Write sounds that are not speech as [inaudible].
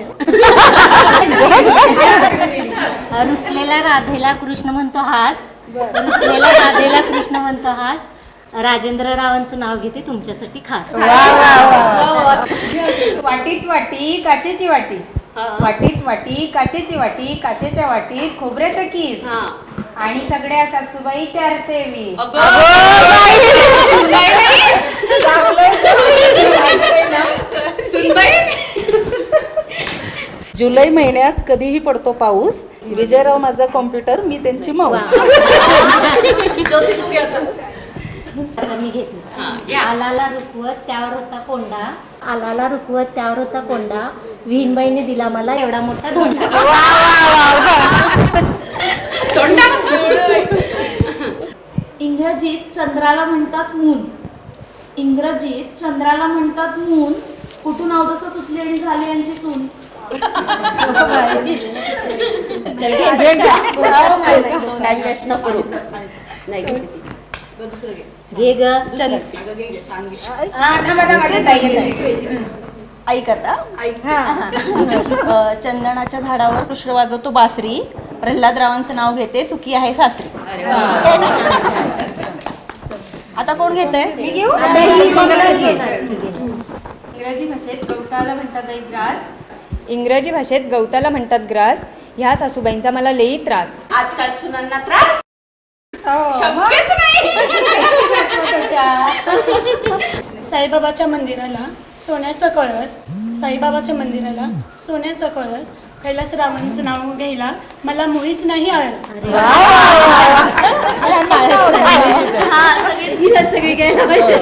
[laughs] रुसलेल्या राधेला कृष्ण म्हणतो हास. रुसलेल्या राधेला कृष्ण म्हणतो हास. राजेंद्र रावांचं नाव घेते तुमच्यासाठी खास. वाटीत वाटी काचेची वाटी. वाटीत वाटी काचेची वाटी काचेच्या वाटीत खोबऱ्याचं किस. आणि सगळ्या सासूबाई चारशे वीस. जुलै महिन्यात कधीही पडतो पाऊस. विजयराव माझा कॉम्प्युटर मी त्यांची माऊस आता मी घेतली आलाला रुकवत त्यावर होता कोंडा. आलाला रुकवत त्यावर होता कोंडा. विहीनबाईने दिला मला एवढा मोठा धोंडा. इंग्रजीत चंद्राला म्हणतात मून. इंग्रजीत चंद्राला म्हणतात मून. कुठून अवदसा सुचली आणि झाली यांची सून? नाही करू घे ग ऐक आता अ, चंदनाच्या झाडावर कृष्ण वाजवतो बासरी. प्रल्हाद रावांचं नाव घेते सुखी आहे सासरी. आता कोण घेत मी घेऊ? इंग्रजी भाषेत गवताला म्हणतात ग्रास इंग्रजी भाषेत गवताला म्हणतात ग्रास. ह्या सासूबाईंचा मला लई त्रास. आजकाल सुनांना त्रास? साईबाबाच्या मंदिराला सोन्याचा कळस. साईबाबाच्या मंदिराला सोन्याचा कळस. कैलास रावांचं नाव घ्यायला मला मुळीच नाही आळस. हा सगळी सगळी घ्यायला पाहिजे.